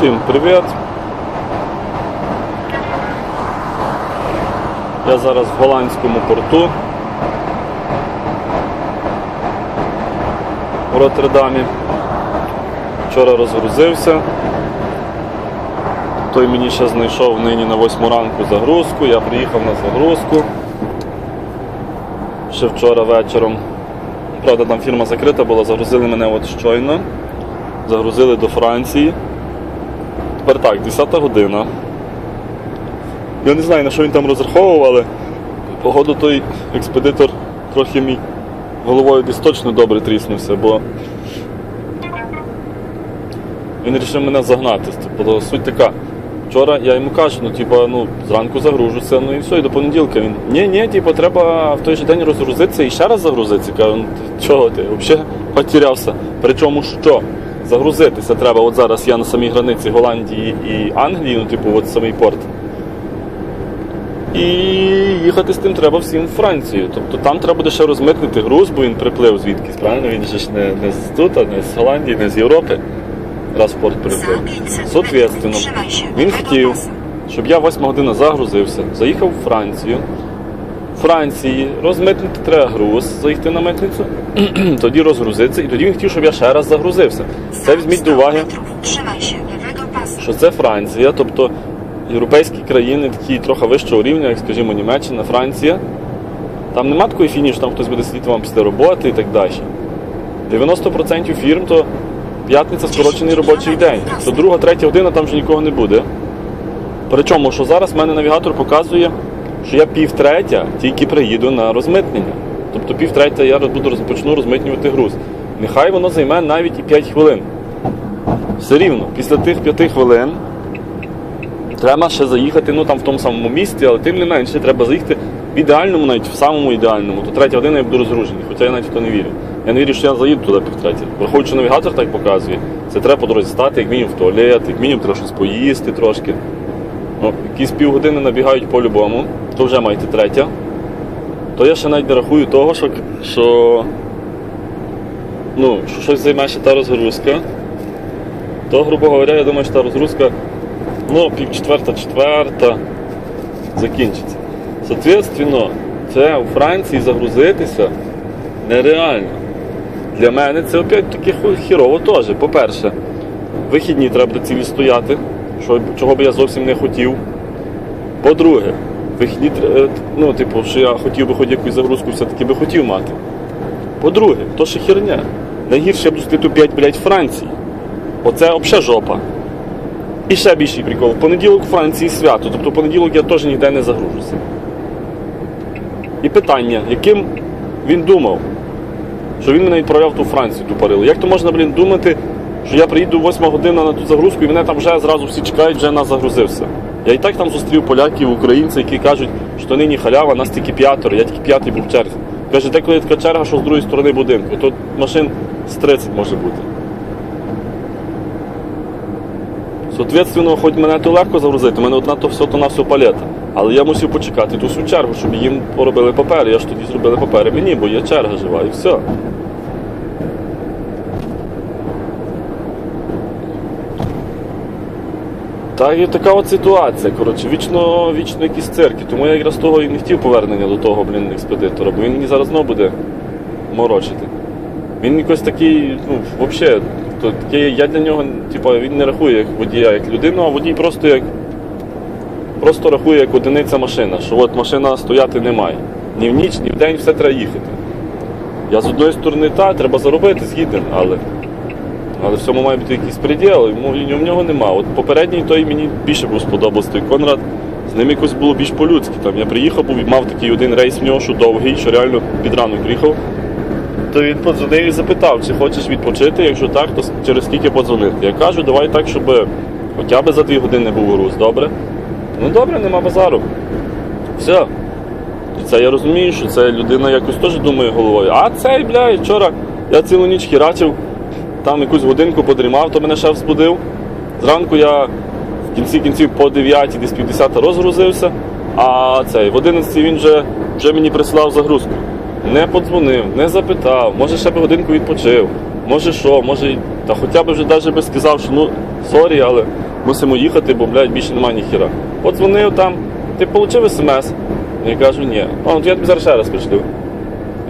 Всім привіт! Я зараз в голландському порту в Роттердамі. Вчора розгрузився. Той мені ще знайшов нині на 8 ранку загрузку, я приїхав на загрузку. Ще вчора вечором. Правда, там фірма закрита була, загрузили мене от щойно. Загрузили до Франції. Тепер так, 10 година. Я не знаю, на що він там розраховував, але погоду той експедитор трохи мій головою десь точно добре тріснувся, бо він вирішив мене загнати. Тобто суть така. Вчора я йому кажу, ну типа, ну, зранку загружуся, ну і все, і до понеділка він. Ні, ні, типу, треба в той же день розгрузитися і ще раз загрузитися. Кажу, ну чого ти? Взагалі потерявся. Причому що? Загрузитися треба. От зараз я на самій границі Голландії і Англії, ну, типу, от самий порт. І їхати з тим треба всім в Францію. Тобто там треба буде ще розмитнити груз, бо він приплив звідкись, правильно? Він же ж не, не з тут, а не з Голландії, не з Європи. Раз порт приплив. Соответственно, він хотів, щоб я 8 година загрузився, заїхав у Францію. Франції розмитнити треба груз, заїхати на митницю, тоді розгрузитися, і тоді він хотів, щоб я ще раз загрузився. Це візьміть до уваги, що це Франція, тобто європейські країни такі трохи вищого рівня, як, скажімо, Німеччина, Франція. Там нема такої фіні, що там хтось буде сидіти вам після роботи і так далі. 90% фірм то п'ятниця скорочений робочий день. То друга, третя година там вже нікого не буде. Причому, що зараз в мене навігатор показує, що я пів третя тільки приїду на розмитнення. Тобто пів третя я буду почну розмитнювати груз. Нехай воно займе навіть і 5 хвилин. Все рівно, після тих 5 хвилин треба ще заїхати ну, там, в тому самому місці, але тим не менше треба заїхати в ідеальному, навіть в самому ідеальному. То третя година я буду розгружений, хоча я навіть в то не вірю. Я не вірю, що я заїду туди півтретє. Враховуючи, навігатор так показує, це треба по дорозі стати, як мінімум в туалет, як мінімум треба щось поїсти трошки. Якісь півгодини набігають по-любому, то вже маєте третя. То я ще навіть не рахую того, що, що, ну, що щось займе ще та розгрузка. То, грубо говоря, я думаю, що та розгрузка ну, пів четверта, четверта закінчиться. Соответственно, це у Франції загрузитися нереально. Для мене це опять таки хірово теж. По-перше, вихідні треба цілі стояти, чого би я зовсім не хотів. По-друге, вихідні, е, ну, типу, що я хотів би хоч якусь загрузку все-таки би хотів мати. По-друге, то ще херня. Найгірше я буду сидіти 5, блядь, Франції. Оце взагалі жопа. І ще більший прикол. Понеділок у Франції свято, тобто понеділок я теж ніде не загружуся. І питання, яким він думав, що він мене відправляв ту Францію, ту парилу. Як то можна, блін, думати, що я приїду 8 година на ту загрузку і мене там вже зразу всі чекають, вже нас загрузився. Я і так там зустрів поляків, українців, які кажуть, що нині халява, нас тільки п'ятеро, я тільки п'ятий був в черзі. Каже, деколи така черга, що з другої сторони будинку. Тут машин з 30 може бути. Соответственно, хоч мене то легко загрузити, у мене одна то все то на все палета. Але я мусив почекати ту всю чергу, щоб їм поробили папери. Я ж тоді зробили папери мені, бо є черга жива і все. Так і така от ситуація. Коротше, вічно, вічно якісь цирки. Тому я якраз того і не хотів повернення до того, блін, експедитора, бо він мені зараз знову буде морочити. Він якось такий, ну, взагалі, такий, я для нього, типу, він не рахує як водія, як людину, а водій просто як просто рахує як одиниця машина, що от машина стояти не має. Ні в ніч, ні в день все треба їхати. Я з одної сторони, так, треба заробити, згіден, але. Але в цьому має бути якийсь приділ, йому в нього нема. От попередній той мені більше був сподобався той Конрад. З ним якось було більш по-людськи. Там я приїхав, був, мав такий один рейс в нього, що довгий, що реально під ранок приїхав. То він подзвонив і запитав, чи хочеш відпочити, якщо так, то через скільки подзвонити. Я кажу, давай так, щоб хоча б за дві години був груз, добре? Ну добре, нема базару. Все. І це я розумію, що це людина якось теж думає головою. А цей, бля, вчора я цілу ніч херачив, там якусь годинку подрімав, то мене шеф збудив. Зранку я в кінці кінців по 9, десь 50 розгрузився, а цей в 11 він вже, вже мені присилав загрузку. Не подзвонив, не запитав, може ще б годинку відпочив, може що, може, та хоча б вже навіть би сказав, що ну, сорі, але Мусимо їхати, бо, блядь, більше немає ніхіра. От дзвонив там, ти отримав смс? Я кажу, ні. А, от я тобі зараз ще раз пришлю.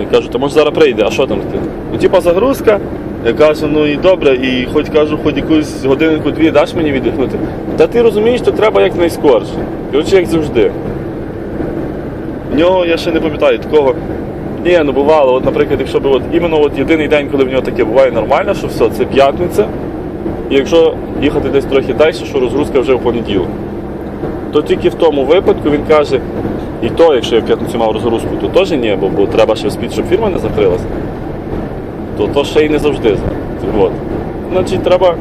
Я кажу, то може зараз прийде, а що там ти? Ну, типа загрузка. Я кажу, ну і добре, і хоч кажу, хоч якусь годинку-дві даш мені віддихнути. Та ти розумієш, що треба якнайскорше. Коротше, як завжди. В нього я ще не пам'ятаю такого. Ні, ну бувало, от, наприклад, якщо б от іменно от єдиний день, коли в нього таке буває нормально, що все, це п'ятниця. І якщо їхати десь трохи далі, що розгрузка вже в понеділок. То тільки в тому випадку він каже, і то, якщо я в п'ятницю мав розгрузку, то теж ні, бо, бо треба ще вспіти, щоб фірма не закрилася. То то ще й не завжди. От. Значить, треба,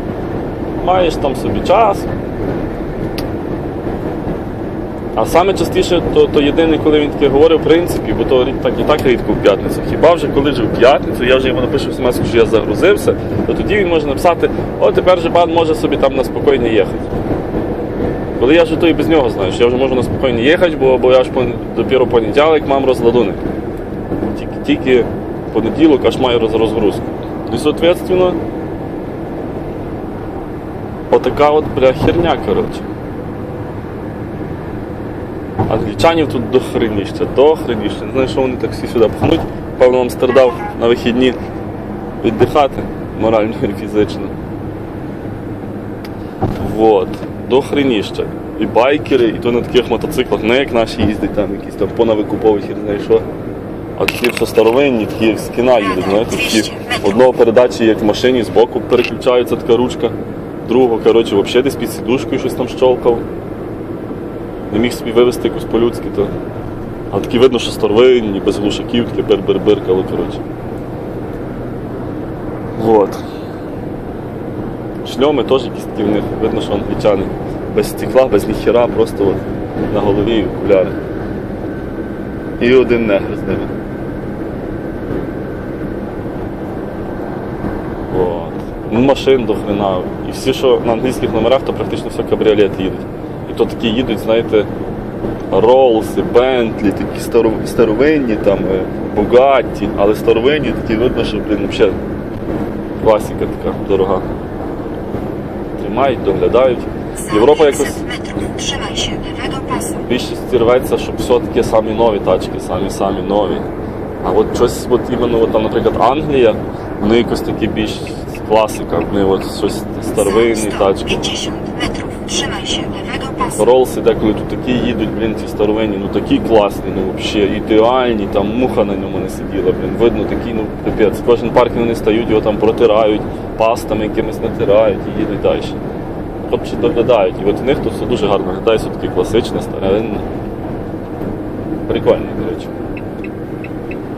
маєш там собі час. А саме частіше, то, то єдине, коли він таке говорив, в принципі, бо то так і так рідко в п'ятницю. Хіба вже коли вже в п'ятницю, я вже йому напишу смс, що я загрузився, то тоді він може написати, о, тепер же пан може собі там на спокійно їхати. Коли я вже то і без нього знаю, що я вже можу на спокійно їхати, бо, бо я ж допіру понеділок мам розладуник. Тільки, тільки понеділок аж маю розгрузку. І, соответственно, отака от бля херня, коротше. Англічанів тут дохреніще, дохреніще. Не знаю, що вони так всі сюди пхнуть. Певно, Амстердам на вихідні віддихати морально і фізично. Вот. Дохреніще. І байкери, і то на таких мотоциклах, не як наші їздять, там якісь там понавикуповують, я не знаю що. А такі все старовинні, такі як з кіна їдуть, знаєте, такі одного передачі, як в машині, збоку переключається така ручка, другого, коротше, взагалі десь під сідушкою щось там щолкав. Не міг собі вивезти якусь по-людськи, то. А такі видно, що старовинні, без глушаків, таке бер-бер-беркало, коротше. Вот. Шльоми теж якісь такі в них, видно, що англічани. Без стекла, без ніхіра, просто от на голові окуляри. І один негр з ними. Вот. Ну, машин до хрена. І всі, що на англійських номерах, то практично все кабріолети їдуть. І то такі їдуть, знаєте, Роллси, Бентлі, такі старовинні, там, е, Бугатті, але старовинні такі видно, що, блін, взагалі класика така дорога. Тримають, доглядають. Європа якось більшість рветься, щоб все таки самі нові тачки, самі самі нові. А от щось, от іменно от там, наприклад, Англія, вони якось такі більш класика, вони от щось старовинні тачки. 150 metrów trzymaj się lewego pasu. Ролси деколи тут такі їдуть, блін, ці старовинні, ну такі класні, ну взагалі ідеальні, там муха на ньому не сиділа, блін, видно такі, ну капець. Кожен паркінг вони стають, його там протирають, пастами якимись натирають і їдуть далі. Хлопці доглядають. І от у них тут все дуже гарно виглядає, все таке класичне, старовинне. Прикольно, до речі.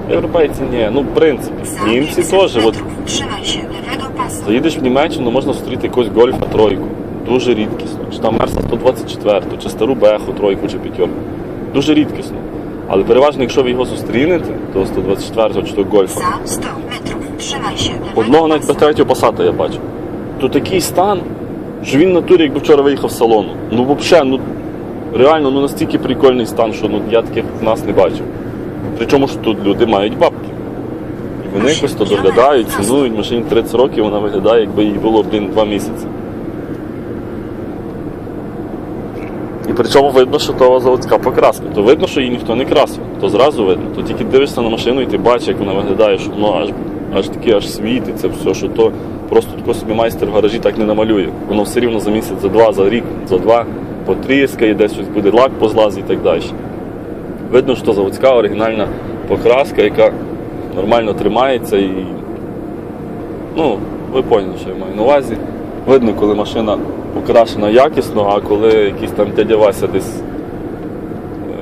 Європейці ні, ну в принципі, німці теж. От trzymaj się lewego. Заїдеш в Німеччину, можна зустріти якусь гольфа тройку. Дуже рідкісно. Чи там Мерса 124, чи стару Беху тройку чи п'ятерку. Дуже рідкісно. Але переважно, якщо ви його зустрінете, то 124 чи то гольфа. Za 100 metrów trzymaj się lewego Одного навіть без третього пасата я бачу. То такий стан, що він в натурі, якби вчора виїхав з салону. Ну взагалі, ну реально ну настільки прикольний стан, що ну, я таких в нас не бачив. Причому що тут люди мають бабки. Вони якось то доглядають, цінують машині 30 років, вона виглядає, якби їй було один два місяці. І причому видно, що то заводська покраска. То видно, що її ніхто не красив. То зразу видно. То тільки дивишся на машину і ти бачиш, як вона виглядає, що воно аж, аж таке аж світиться, все, що то просто тако собі майстер в гаражі так не намалює. Воно все рівно за місяць, за два, за рік, за два потріскає, десь щось буде лак позлазить і так далі. Видно, що заводська оригінальна покраска, яка нормально тримається і. Ну, ви поняли, що я маю на увазі. Видно, коли машина покрашена якісно, а коли якийсь там дядя Вася десь е,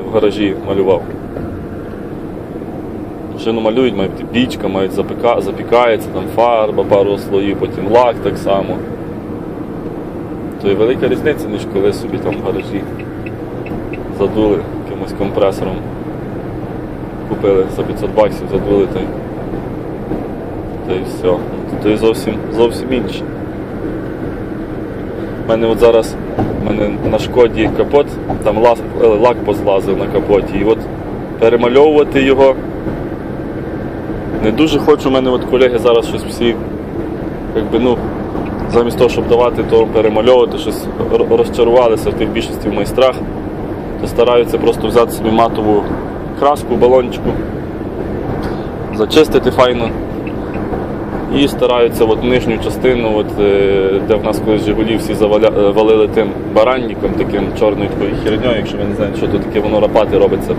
в гаражі малював. Машину малюють, бути пічка, мають запіка, запікається, там фарба, пару слоїв, потім лак так само. То є велика різниця, ніж коли собі там в гаражі задули якимось компресором. Купили за 500 баксів, задули та й, та й все. То й зовсім, зовсім інше. У мене от зараз у мене на шкоді капот, там лак, е, лак позлазив на капоті. І от перемальовувати його не дуже хочу. У мене от колеги зараз щось всі якби, ну, замість того, щоб давати, то перемальовувати щось, розчарувалися в тих більшості в майстрах, то стараються просто взяти собі матову краску, балончику, зачистити файно. І стараються от нижню частину, от, е, де в нас колись Жигулі всі заваля, е, валили тим баранником, таким чорною такою херньою, якщо ви не знаєте, що то таке, воно рапати робиться.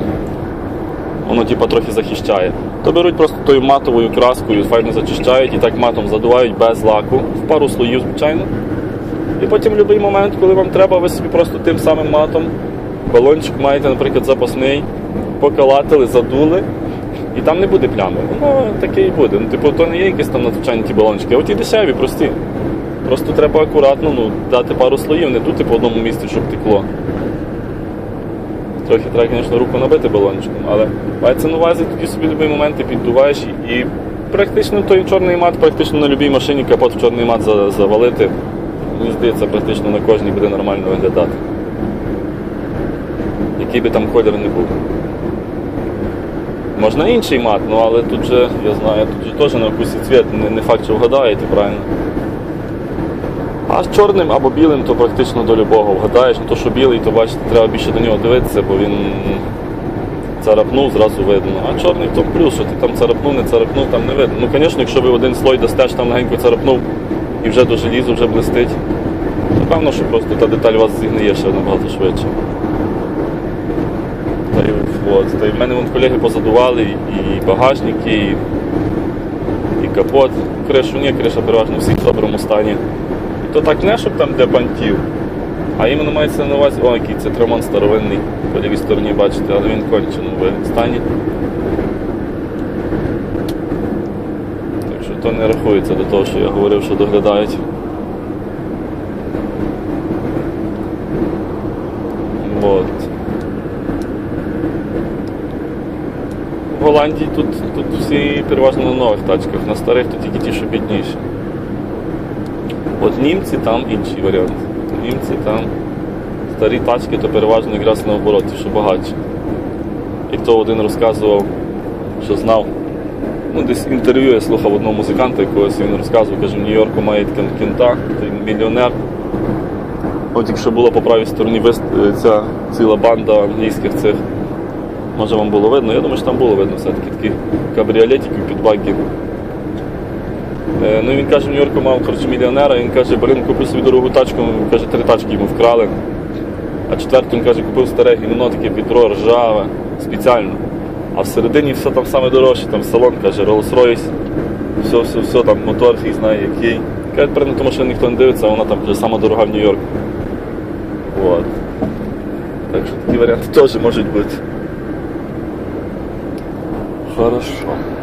Воно типа трохи захищає. То беруть просто тою матовою краскою, файно зачищають і так матом задувають без лаку, в пару слоїв, звичайно. І потім в будь-який момент, коли вам треба, ви собі просто тим самим матом балончик маєте, наприклад, запасний, покалатили, задули, і там не буде плями. Воно таке і буде. Ну, типу, то не є якісь там надзвичайні ті балончики, а от і дешеві, прості. Просто треба акуратно ну, дати пару слоїв, не тут по одному місці, щоб текло. Трохи треба, звісно, руку набити балончиком, але мається на увазі тоді собі будь-який момент ти піддуваєш і, практично той чорний мат, практично на будь-якій машині капот в чорний мат завалити. Мені здається, практично на кожній буде нормально виглядати. Який би там колір не був. Можна інший мат, ну але тут же, я знаю, тут же теж на вкус цвіт, не, не факт, що вгадаєте правильно. А з чорним або білим, то практично до любого вгадаєш. Ну то, що білий, то бачите, треба більше до нього дивитися, бо він царапнув, зразу видно. А чорний то плюс, що ти там царапнув, не царапнув, там не видно. Ну, звісно, якщо ви один слой дасте, що там легенько царапнув і вже до желізу вже блистить, то певно, що просто та деталь у вас зігниє ще набагато швидше. От, та й в мене вон колеги позадували і багажники, і, і капот. Кришу ні, криша переважно всі в доброму стані. І то так не, щоб там для бантів, а іменно мається на увазі, о, який це тремон старовинний, по лівій стороні бачите, але він кончено в стані. Так що то не рахується до того, що я говорив, що доглядають. Вот. В Голландії тут, тут всі переважно на нових тачках, на старих то тільки ті, що бідніші. От німці там інший варіант. Німці там старі тачки, то переважно якраз наоборот, що багатші. Як то один розказував, що знав. Ну, десь інтерв'ю я слухав одного музиканта якогось, він розказував, каже, в Нью-Йорку має кінта, той мільйонер. От якщо була по правій стороні ця ціла банда англійських цих, може вам було видно, я думаю, що там було видно все-таки таких кабріолетиків під багі. Е, Ну він каже, в Нью-Йорку мав коротше, мільйонера, він каже, блин, купив собі дорогу тачку, він каже, три тачки йому вкрали. А четверту він каже, купив старе гімно, таке вітро, ржаве, спеціально. А всередині все там саме дорожче, там салон, каже, Rolls-Royce, все, все, все, там мотор, фіг знає який. Каже, на ту машину ніхто не дивиться, вона там вже сама дорога в Нью-Йорку. Так що такі варіанти теж можуть бути. horas.